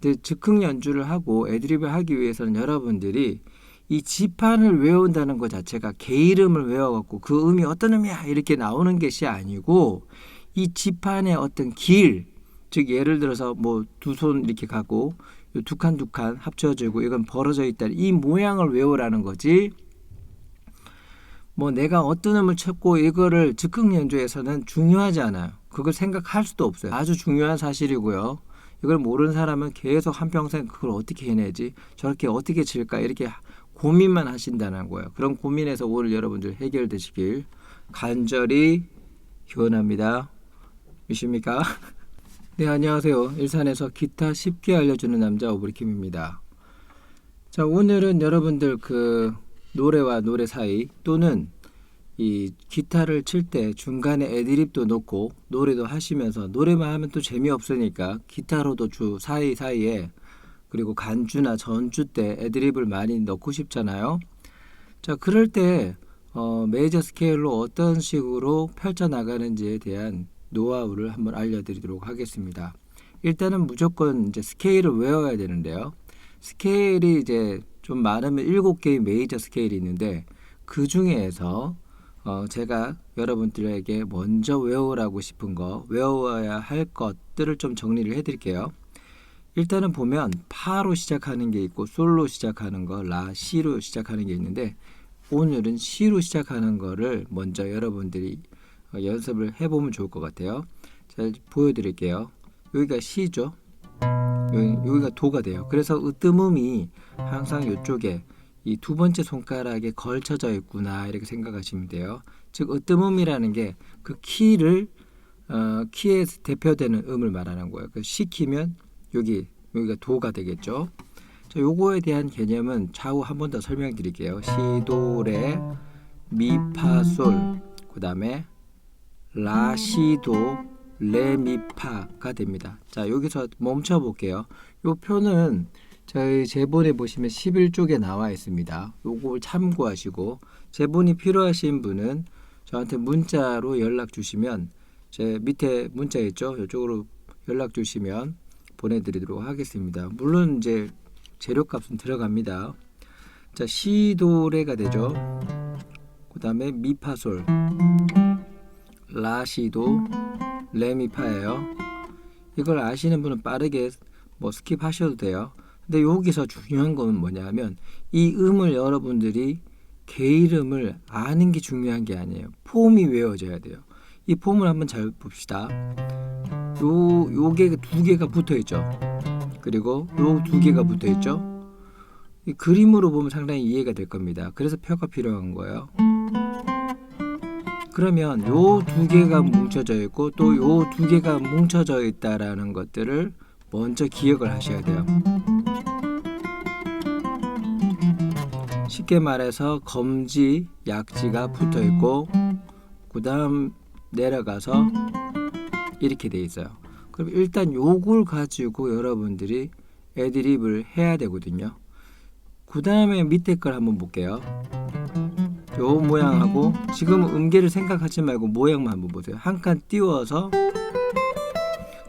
이제 즉흥 연주를 하고 애드립을 하기 위해서는 여러분들이 이 지판을 외운다는 것 자체가 개 이름을 외워갖고 그 음이 어떤 음이야 이렇게 나오는 것이 아니고 이 지판의 어떤 길, 즉 예를 들어서 뭐 두 손 이렇게 가고 두 칸 두 칸 합쳐지고 이건 벌어져 있다 이 모양을 외우라는 거지. 뭐 내가 어떤 음을 찾고 이거를 즉흥 연주에서는 중요하지 않아요. 그걸 생각할 수도 없어요. 아주 중요한 사실이고요. 이걸 모르는 사람은 계속 한평생 그걸 어떻게 해내지? 저렇게 어떻게 칠까? 이렇게 고민만 하신다는 거예요. 그런 고민에서 오늘 여러분들 해결되시길 간절히 기원합니다. 미십니까? 네, 안녕하세요. 일산에서 기타 쉽게 알려주는 남자 오브리킴입니다. 자, 오늘은 여러분들 그 노래와 노래 사이 또는 이 기타를 칠 때 중간에 애드립도 넣고 노래도 하시면서 노래만 하면 또 재미없으니까 기타로도 주 사이 사이에 그리고 간주나 전주 때 애드립을 많이 넣고 싶잖아요. 자, 그럴 때 어, 메이저 스케일로 어떤 식으로 펼쳐 나가는지에 대한 노하우를 한번 알려드리도록 하겠습니다. 일단은 무조건 이제 스케일을 외워야 되는데요. 스케일이 이제 좀 많으면 일곱 개의 메이저 스케일이 있는데 그 중에서 어, 제가 여러분들에게 먼저 외우라고 싶은 거, 외워야 할 것들을 좀 정리를 해드릴게요. 일단은 보면 파로 시작하는 게 있고 솔로 시작하는 거, 라, 시로 시작하는 게 있는데 오늘은 시로 시작하는 거를 먼저 여러분들이 어, 연습을 해보면 좋을 것 같아요. 자, 보여드릴게요. 여기가 시죠. 여기, 여기가 도가 돼요. 그래서 으뜸음이 항상 이쪽에 이 두 번째 손가락에 걸쳐져 있구나 이렇게 생각하시면 돼요. 즉 으뜸음이라는 게 그 키를 어, 키에 대표되는 음을 말하는 거예요. 그 시키면 여기 여기가 도가 되겠죠. 자, 요거에 대한 개념은 차후 한번 더 설명드릴게요. 시도레 미파솔 그 다음에 라시도 레미파가 됩니다. 자, 여기서 멈춰 볼게요. 요 표는 저희 제본에 보시면 11쪽에 나와 있습니다. 요걸 참고하시고 제본이 필요하신 분은 저한테 문자로 연락 주시면 제 밑에 문자 있죠? 이쪽으로 연락 주시면 보내드리도록 하겠습니다. 물론 이제 재료값은 들어갑니다. 자, 시도레가 되죠. 그 다음에 미파솔, 라시도, 레미파예요. 이걸 아시는 분은 빠르게 뭐 스킵하셔도 돼요. 근데 여기서 중요한 건 뭐냐면 이 음을 여러분들이 개 이름을 아는 게 중요한 게 아니에요. 폼이 외워져야 돼요. 이 폼을 한번 잘 봅시다. 요 요게 두 개가 붙어 있죠. 그리고 요 두 개가 붙어 있죠. 이 그림으로 보면 상당히 이해가 될 겁니다. 그래서 표가 필요한 거예요. 그러면 요 두 개가 뭉쳐져 있고 또 요 두 개가 뭉쳐져 있다라는 것들을 먼저 기억을 하셔야 돼요. 쉽게 말해서 검지, 약지가 붙어 있고 그다음 내려가서 이렇게 돼 있어요. 그럼 일단 요걸 가지고 여러분들이 애드립을 해야 되거든요. 그 다음에 밑에 걸 한번 볼게요. 요 모양하고 지금 음계를 생각하지 말고 모양만 한번 보세요. 한 칸 띄워서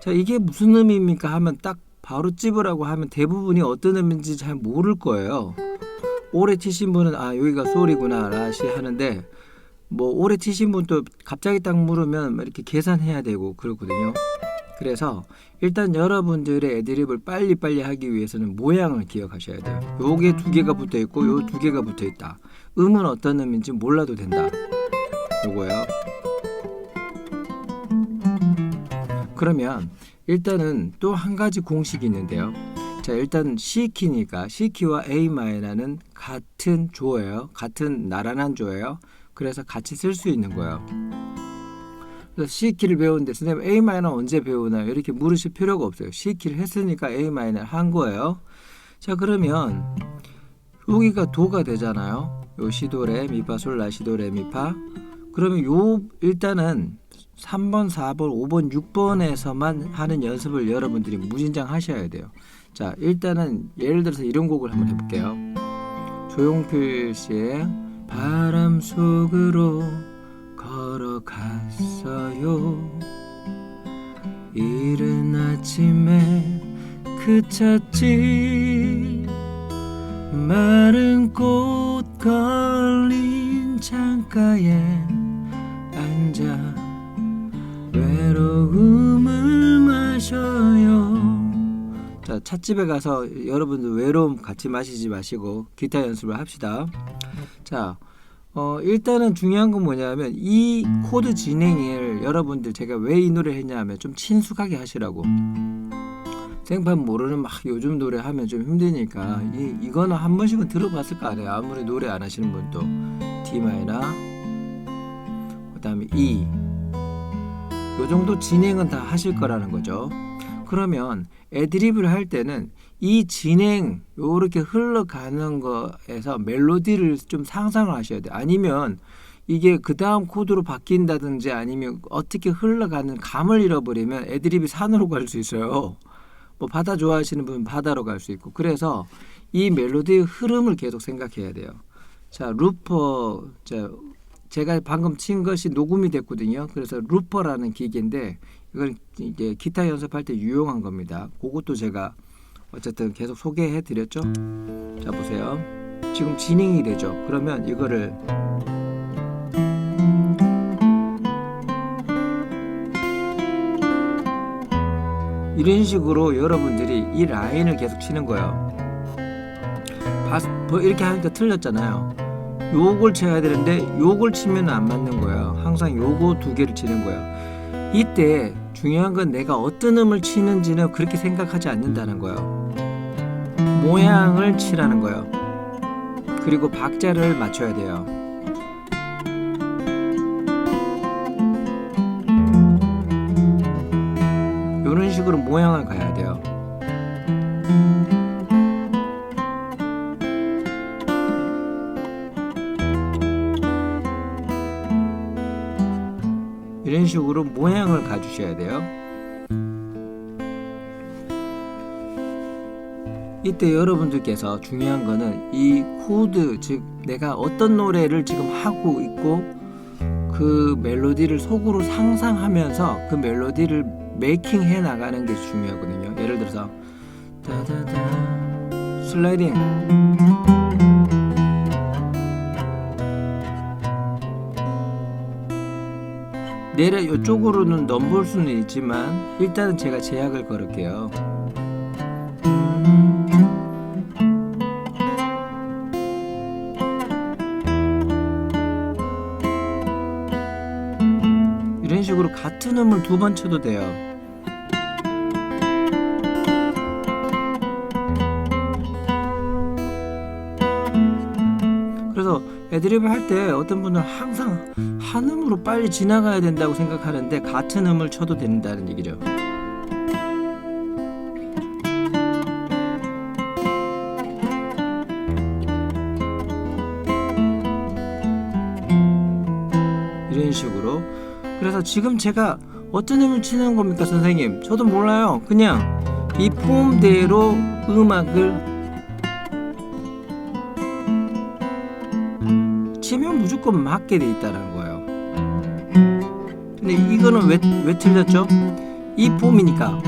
자 이게 무슨 의미입니까 하면 딱 바로 찝으라고 하면 대부분이 어떤 의미인지 잘 모를 거예요. 오래 치신 분은 아 여기가 솔이구나 라시 하는데 뭐 오래 치신 분도 갑자기 딱 물으면 막 이렇게 계산해야 되고 그러거든요. 그래서 일단 여러분들의 애드립을 빨리빨리 하기 위해서는 모양을 기억하셔야 돼요. 요게 두 개가 붙어 있고 요 두 개가 붙어 있다. 음은 어떤 음인지 몰라도 된다. 요거요. 그러면 일단은 또 한 가지 공식이 있는데요. 자, 일단 C 키니까 C 키와 A 마이너는 같은 조예요. 같은 나란한 조예요. 그래서 같이 쓸 수 있는 거예요. 그래서 C 키를 배우는데 선생님 A 마이너 언제 배우나요? 이렇게 물으실 필요가 없어요. C 키를 했으니까 A 마이너 한 거예요. 자, 그러면 여기가 도가 되잖아요. 요 시도레 미파솔 라시도레 미파. 그러면 요 일단은 3번, 4번, 5번, 6번에서만 하는 연습을 여러분들이 무진장 하셔야 돼요. 자, 일단은 예를 들어서 이런 곡을 한번 해볼게요. 조용필 씨의 바람 속으로 걸어갔어요. 이른 아침에 그 찻집 마른 꽃 걸린 창가에 앉아 외로움 자, 찻집에 가서 여러분들 외로움 같이 마시지 마시고 기타 연습을 합시다. 자, 어, 일단은 중요한 건 뭐냐면 이 코드 진행을 여러분들 제가 왜 이 노래를 했냐면 좀 친숙하게 하시라고. 생판 모르는 막 요즘 노래 하면 좀 힘드니까 이, 이거는 한 번씩은 들어봤을 거 아니에요. 아무리 노래 안 하시는 분도 D 마이너 그다음에 E 요 정도 진행은 다 하실 거라는 거죠. 그러면 애드립을 할 때는 이 진행 요렇게 흘러가는 거에서 멜로디를 좀 상상을 하셔야 돼요. 아니면 이게 그 다음 코드로 바뀐다든지 아니면 어떻게 흘러가는 감을 잃어버리면 애드립이 산으로 갈 수 있어요. 뭐 바다 좋아하시는 분은 바다로 갈 수 있고 그래서 이 멜로디의 흐름을 계속 생각해야 돼요. 자 루퍼 자 제가 방금 친 것이 녹음이 됐거든요. 그래서 루퍼라는 기계인데 이걸 이제 기타 연습할 때 유용한 겁니다. 그것도 제가 어쨌든 계속 소개해 드렸죠. 자 보세요. 지금 진행이 되죠. 그러면 이거를 이런 식으로 여러분들이 이 라인을 계속 치는 거예요. 이렇게 하니까 틀렸잖아요. 요걸 쳐야 되는데 요걸 치면 안 맞는 거예요. 항상 요거 두 개를 치는 거예요. 이때 중요한 건 내가 어떤 음을 치는지는 그렇게 생각하지 않는다는 거예요. 모양을 치라는 거예요. 그리고 박자를 맞춰야 돼요. 이런 식으로 모양을 가야 돼요. 이런 식으로 모양을 가주셔야 돼요. 이때 여러분들께서 중요한 거는 이 코드 즉 내가 어떤 노래를 지금 하고 있고 그 멜로디를 속으로 상상하면서 그 멜로디를 메이킹 해 나가는 게 중요하거든요. 예를 들어서 슬라이딩 내려 이쪽으로는 넘볼 수는 있지만 일단은 제가 제약을 걸을게요. 이런 식으로 같은 음을 두 번 쳐도 돼요. 그래서 애드립을 할 때 어떤 분은 항상 한 음으로 빨리 지나가야 된다고 생각하는데 같은 음을 쳐도 된다는 얘기죠. 이런 식으로. 그래서 지금 제가 어떤 음을 치는 겁니까 선생님? 저도 몰라요. 그냥 이 폼대로 음악을 치면 무조건 맞게 돼 있다는 거예요 근데 이거는 왜, 왜 틀렸죠? 이 폼이니까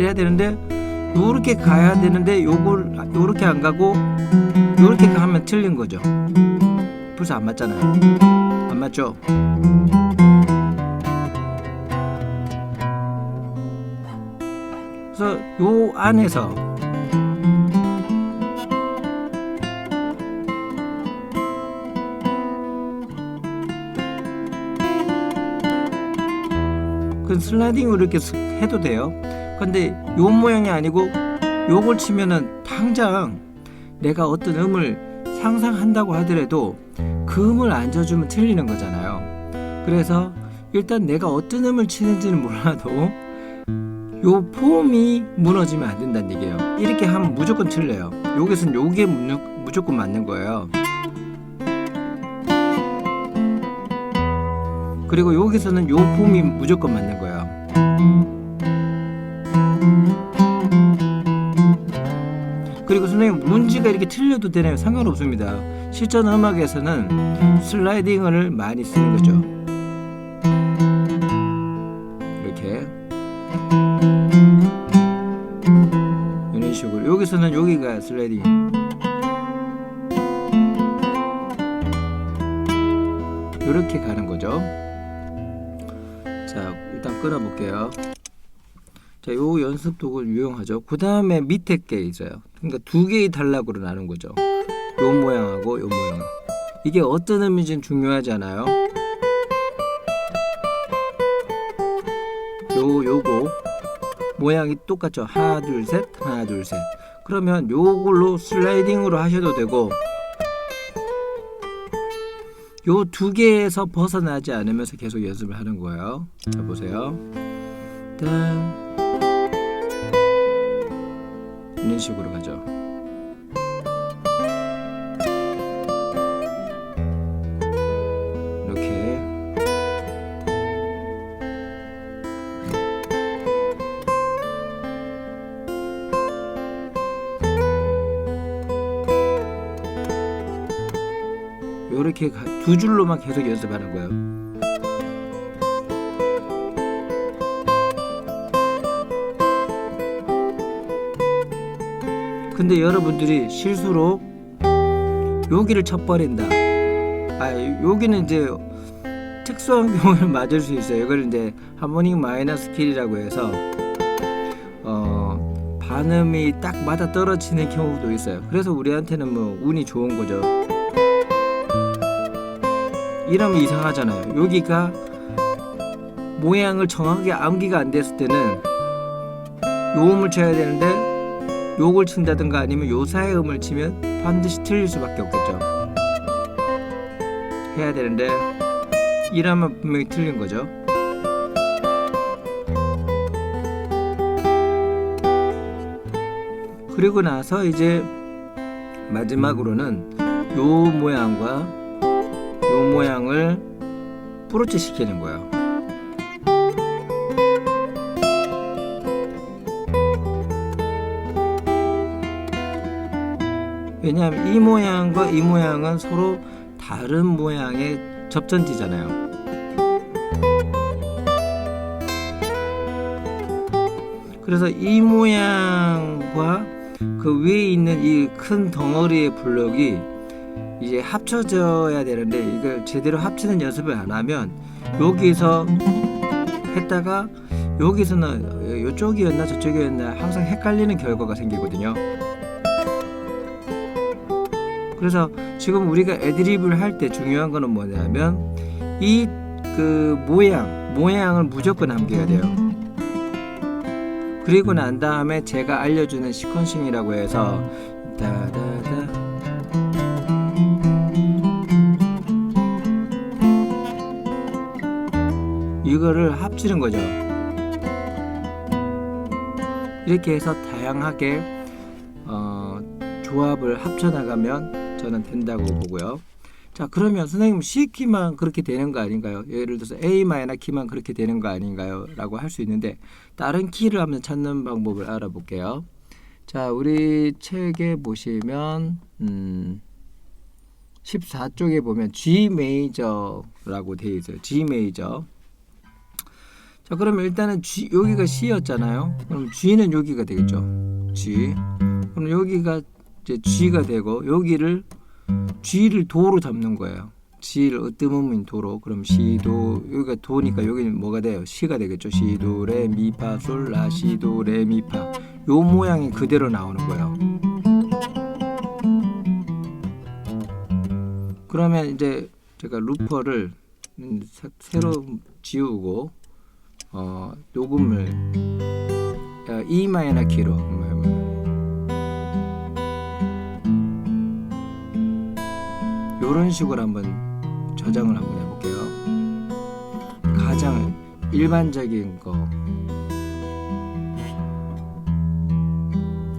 해야 되는데 요렇게 가야 되는데 요걸 요렇게 안 가고 요렇게 가면 틀린 거죠 벌써 안 맞잖아요. 안 맞죠? 그래서 요 안에서 그 슬라이딩으로 이렇게 슥 해도 돼요. 근데 요 모양이 아니고 요걸 치면은 당장 내가 어떤 음을 상상한다고 하더라도 그 음을 안 져주면 틀리는 거잖아요. 그래서 일단 내가 어떤 음을 치는지는 몰라도 요 폼이 무너지면 안 된다는 얘기예요. 이렇게 하면 무조건 틀려요. 여기서는 요게 무, 무조건 맞는 거예요. 그리고 여기서는 요 폼이 무조건 맞는 거예요. 그리고 선생님 문지가 이렇게 틀려도 되나요? 상관없습니다. 실전 음악에서는 슬라이딩을 많이 쓰는 거죠. 그 다음에 밑에 게 있어요. 그러니까 두 개의 단락으로 나눈 거죠. 요 모양하고 요 모양. 이게 어떤 의미인지는 중요하지 않아요. 요 요거 모양이 똑같죠. 하나 둘 셋, 하나 둘 셋. 그러면 요걸로 슬라이딩으로 하셔도 되고 요 두 개에서 벗어나지 않으면서 계속 연습을 하는 거예요. 자 보세요. 딴 이런 식으로 가죠. 이렇게 요렇게 가- 두 줄로만 계속 연습하는 거예요. 근데 여러분들이 실수로 여기를 쳐버린다. 아, 여기는 이제 특수한 경우를 맞을 수 있어요. 이걸 이제 하모닉 마이너스 킬이라고 해서 어, 반음이 딱 맞아 떨어지는 경우도 있어요. 그래서 우리한테는 뭐 운이 좋은 거죠. 이러면 이상하잖아요. 여기가 모양을 정확하게 암기가 안 됐을 때는 요음을 쳐야 되는데 욕을 친다든가 아니면 요사의 음을 치면 반드시 틀릴 수밖에 없겠죠. 해야 되는데 이러면 분명히 틀린 거죠. 그리고 나서 이제 마지막으로는 요 모양과 요 모양을 프로치 시키는 거예요. 왜냐하면 이 모양과 이 모양은 서로 다른 모양의 접전지잖아요. 그래서 이 모양과 그 위에 있는 이 큰 덩어리의 블록이 이제 합쳐져야 되는데 이걸 제대로 합치는 연습을 안 하면 여기서 했다가 여기서는 이쪽이었나 저쪽이었나 항상 헷갈리는 결과가 생기거든요. 그래서 지금 우리가 애드립을 할 때 중요한 거는 뭐냐면 이 그 모양 모양을 무조건 남겨야 돼요. 그리고 난 다음에 제가 알려주는 시퀀싱이라고 해서 다다다 이거를 합치는 거죠. 이렇게 해서 다양하게 어, 조합을 합쳐 나가면 저는 된다고 보고요. 자 그러면 선생님 C 키만 그렇게 되는 거 아닌가요? 예를 들어서 A 마이너 키만 그렇게 되는 거 아닌가요?라고 할 수 있는데 다른 키를 한번 찾는 방법을 알아볼게요. 자 우리 책에 보시면 음, 14쪽에 보면 G 메이저라고 되어 있어요. G 메이저. 자 그러면 일단은 G 여기가 C였잖아요. 그럼 G는 여기가 되겠죠. G. 그럼 여기가 이제 G가 되고 여기를 G를 도로 잡는 거예요. G를 으뜸음인 도로. 그럼 시도 여기가 도니까 여기는 뭐가 돼요? 시가 되겠죠. 시도 레 미파 솔라 시도 레 미파. 요 모양이 그대로 나오는 거예요. 그러면 이제 제가 루퍼를 음, 새- 새로 지우고 어, 녹음을 어, E 마이너 키로 이런 식으로 한번 저장을 한번 해볼게요. 가장 일반적인 거.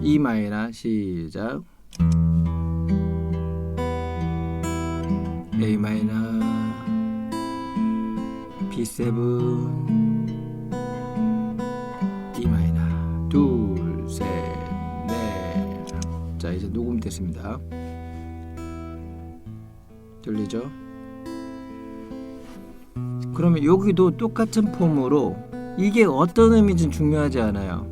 E 마이너 시작. A 마이너 B7 D 마이너 둘셋넷자 이제 녹음 됐습니다 들리죠? 그러면 여기도 똑같은 폼으로 이게 어떤 의미인지 중요하지 않아요.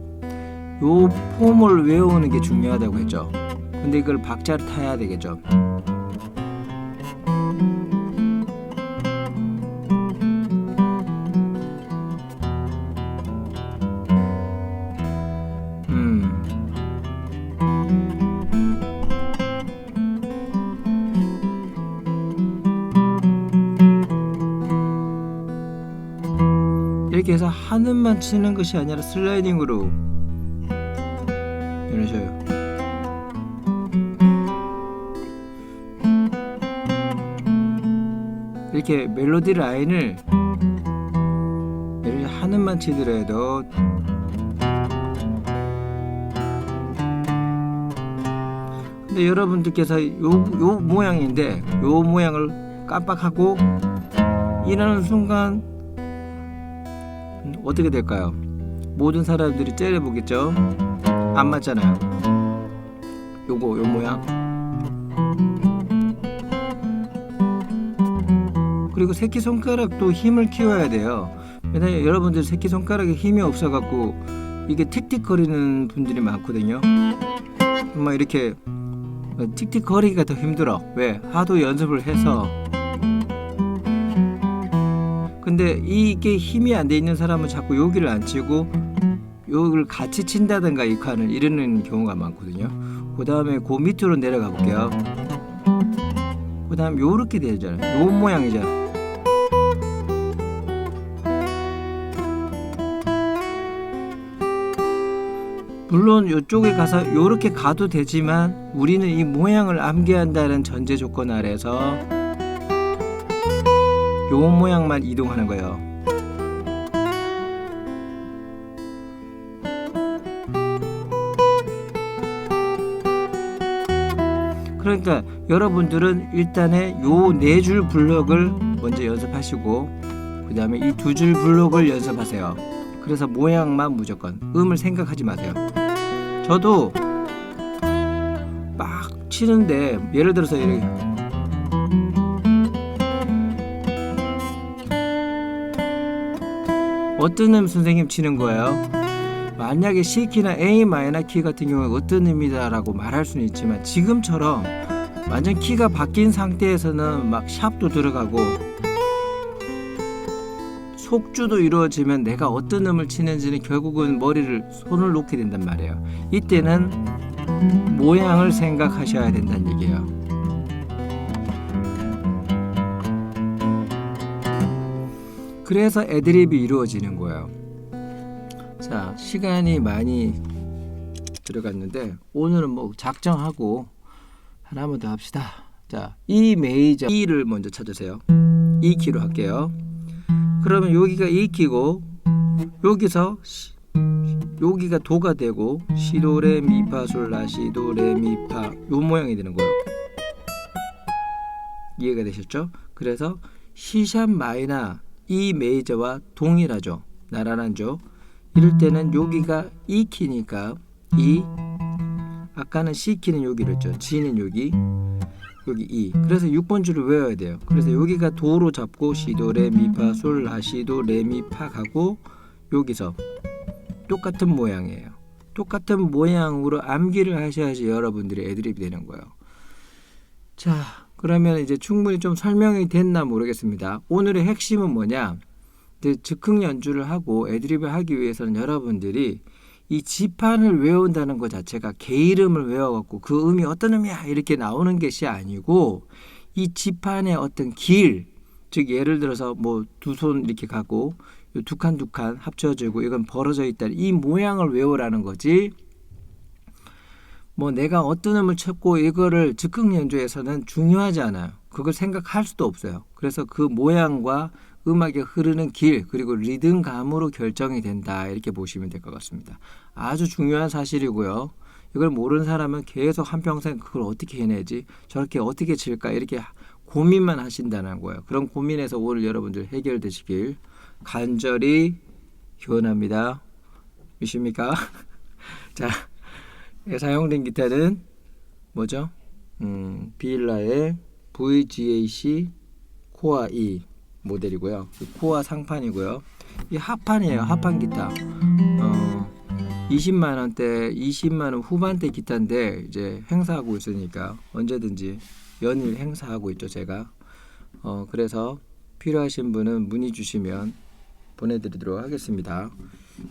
요 폼을 외우는 게 중요하다고 했죠. 근데 이걸 박자를 타야 되겠죠. 한음만 치는 것이 아니라 슬라이딩으로 이러셔요. 이렇게 멜로디 라인을 예를 한음만 치더라도 근데 여러분들께서 요, 요 모양인데 요 모양을 깜빡하고 일하는 순간 음, 어떻게 될까요? 모든 사람들이 째려보겠죠? 안 맞잖아요. 요거 요 모양. 그리고 새끼 손가락도 힘을 키워야 돼요. 왜냐면 여러분들 새끼 손가락에 힘이 없어갖고 이게 틱틱거리는 분들이 많거든요. 정말 이렇게 틱틱거리기가 더 힘들어. 왜? 하도 연습을 해서. 근데 이게 힘이 안 돼 있는 사람은 자꾸 여기를 안 치고 여기를 같이 친다든가 이 칸을 이러는 경우가 많거든요. 그 다음에 그 밑으로 내려가 볼게요. 그 다음 요렇게 되잖아요. 요 모양이잖아요. 물론 이쪽에 가서 이렇게 가도 되지만 우리는 이 모양을 암기한다는 전제 조건 아래서 요 모양만 이동하는 거예요. 그러니까 여러분들은 일단에 요네 줄 블럭을 먼저 연습하시고 그 다음에 이 두 줄 블럭을 연습하세요. 그래서 모양만 무조건 음을 생각하지 마세요. 저도 막 치는데 예를 들어서 이렇게 어떤 음 선생님 치는 거예요? 만약에 C 키나 A 마이너 키 같은 경우에 어떤 음이다라고 말할 수는 있지만 지금처럼 완전 키가 바뀐 상태에서는 막 샵도 들어가고 속주도 이루어지면 내가 어떤 음을 치는지는 결국은 머리를 손을 놓게 된단 말이에요. 이때는 모양을 생각하셔야 된다는 얘기예요. 그래서 애드립이 이루어지는 거예요. 자, 시간이 많이 들어갔는데 오늘은 뭐 작정하고 하나만 더 합시다. 자, E 메이저 E를 먼저 찾으세요. E 키로 할게요. 그러면 여기가 E 키고 여기서 시- 여기가 도가 되고 시도레 미파솔라 시도레 미파 요 모양이 되는 거예요. 이해가 되셨죠? 그래서 C샵 마이너 E 메이저와 동일하죠. 나란하죠. 이럴 때는 여기가 E 키니까 E 아까는 C 키는 여기를 했죠. G는 여기 여기 E. 그래서 6번 줄을 외워야 돼요. 그래서 여기가 도로 잡고 시도 레미파 솔 라시도 레미파 가고 여기서 똑같은 모양이에요. 똑같은 모양으로 암기를 하셔야지 여러분들이 애드립이 되는 거예요. 자, 그러면 이제 충분히 좀 설명이 됐나 모르겠습니다. 오늘의 핵심은 뭐냐? 이제 즉흥 연주를 하고 애드립을 하기 위해서는 여러분들이 이 지판을 외운다는 것 자체가 개 이름을 외워갖고 그 음이 어떤 음이야 이렇게 나오는 것이 아니고 이 지판의 어떤 길, 즉 예를 들어서 뭐 두 손 이렇게 가고 두 칸 두 칸 합쳐지고 이건 벌어져 있다 이 모양을 외우라는 거지. 뭐 내가 어떤 음을 찾고 이거를 즉흥 연주에서는 중요하지 않아요. 그걸 생각할 수도 없어요. 그래서 그 모양과 음악의 흐르는 길 그리고 리듬감으로 결정이 된다 이렇게 보시면 될 것 같습니다. 아주 중요한 사실이고요. 이걸 모르는 사람은 계속 한평생 그걸 어떻게 해내지 저렇게 어떻게 칠까 이렇게 고민만 하신다는 거예요. 그런 고민에서 오늘 여러분들 해결되시길 간절히 기원합니다. 미십니까? 자 사용된 기타는 뭐죠? 음, 비일라의 VGAC 코아 E 모델이고요. 코아 상판이고요. 이 합판이에요. 합판 기타. 어, 20만 원대, 20만 원 후반대 기타인데 이제 행사하고 있으니까 언제든지 연일 행사하고 있죠, 제가. 어, 그래서 필요하신 분은 문의 주시면 보내드리도록 하겠습니다.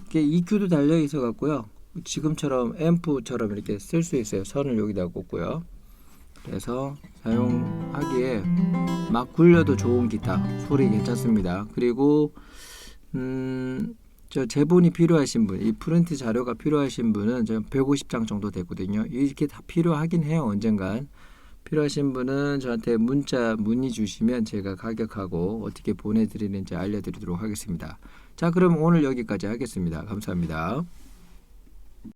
이게 EQ도 달려 있어 갖고요. 지금처럼 앰프처럼 이렇게 쓸 수 있어요. 선을 여기다 꽂고요. 그래서 사용하기에 막 굴려도 좋은 기타 소리 괜찮습니다. 그리고 음, 저 제본이 필요하신 분, 이 프린트 자료가 필요하신 분은 저 150장 정도 됐거든요. 이렇게 다 필요하긴 해요. 언젠간 필요하신 분은 저한테 문자 문의 주시면 제가 가격하고 어떻게 보내드리는지 알려드리도록 하겠습니다. 자, 그럼 오늘 여기까지 하겠습니다. 감사합니다.